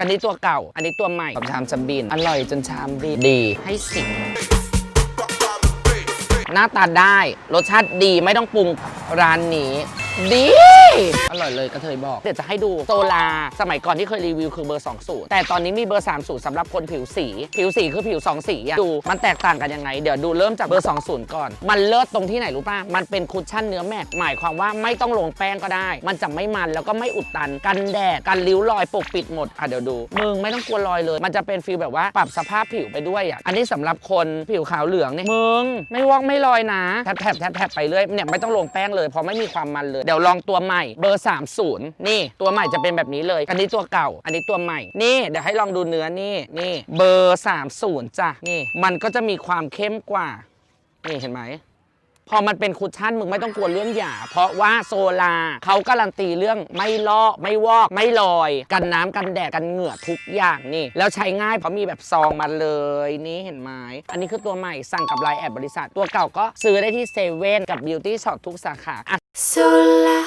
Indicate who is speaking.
Speaker 1: อันนี้ตัวเก่า อันนี้ตัวใหม่กับชามจำบิน อร่อยจนชามบินดี ให้สิบหน้าตาได้ รสชาติดีไม่ต้องปรุงร้านนี้ ดี อร่อยเลยกระเทยบอก เดี๋ยวจะให้ดูโซลาสมัยก่อนที่เคยรีวิวคือเบอร์ 2 สูตร แต่ตอนนี้มีเบอร์ 3 สูตรสำหรับคนผิวสี ผิวสีคือผิว 2 สีอะดูมันแตกต่างกันยังไง เดี๋ยวดูเริ่มจากเบอร์ 2 สูตรก่อน มันเลิศตรงที่ไหนรู้ป่ะ มันเป็นคุชชั่นเนื้อแมตต์หมายความว่าไม่ต้องลงแป้งก็ได้ มันจะไม่มันแล้วก็ไม่อุดตัน กันแดด กันริ้วรอยปกปิดหมดอะเดี๋ยวดูมึงไม่ต้องกลัวรอยเลย มันจะเป็นฟีลแบบว่าปรับสภาพผิวไปด้วยอะอันนี้สำหรับคนผิวขาวเหลืองเนี่ยมึงไม่วอกไม่ลอยนะแทบแทบแทบแทบไปเรื่อยเนี่ยไม่ต้องลงแป้งเลยเพราะไม่มีความมันเลยเดี๋ยวลองตัวใหม่เบอร์30 นี่ ตัวใหม่จะเป็นแบบนี้เลย อันนี้ตัวเก่า อันนี้ตัวใหม่ นี่เดี๋ยวให้ลองดูเนื้อนี่นี่เบอร์ 30จ้ะนี่ มันก็จะมีความเข้มกว่า นี่เห็นไหมพอมันเป็นคุชชั่นมึงไม่ต้องกลัวเรื่องหยา เพราะว่าโซลาเขาการันตีเรื่องไม่ลอกไม่วอก ไม่ลอย กันน้ำกันแดดกันเหงื่อทุกอย่างนี่ แล้วใช้ง่ายเพราะมีแบบซองมาเลยนี่เห็นไหมอันนี้คือตัวใหม่สั่งกับไลน์แอดบริษัท ตัวเก่าก็ซื้อได้ที่เซเว่นกับบิวตี้ช็อปทุกสาขาอะ
Speaker 2: Sola,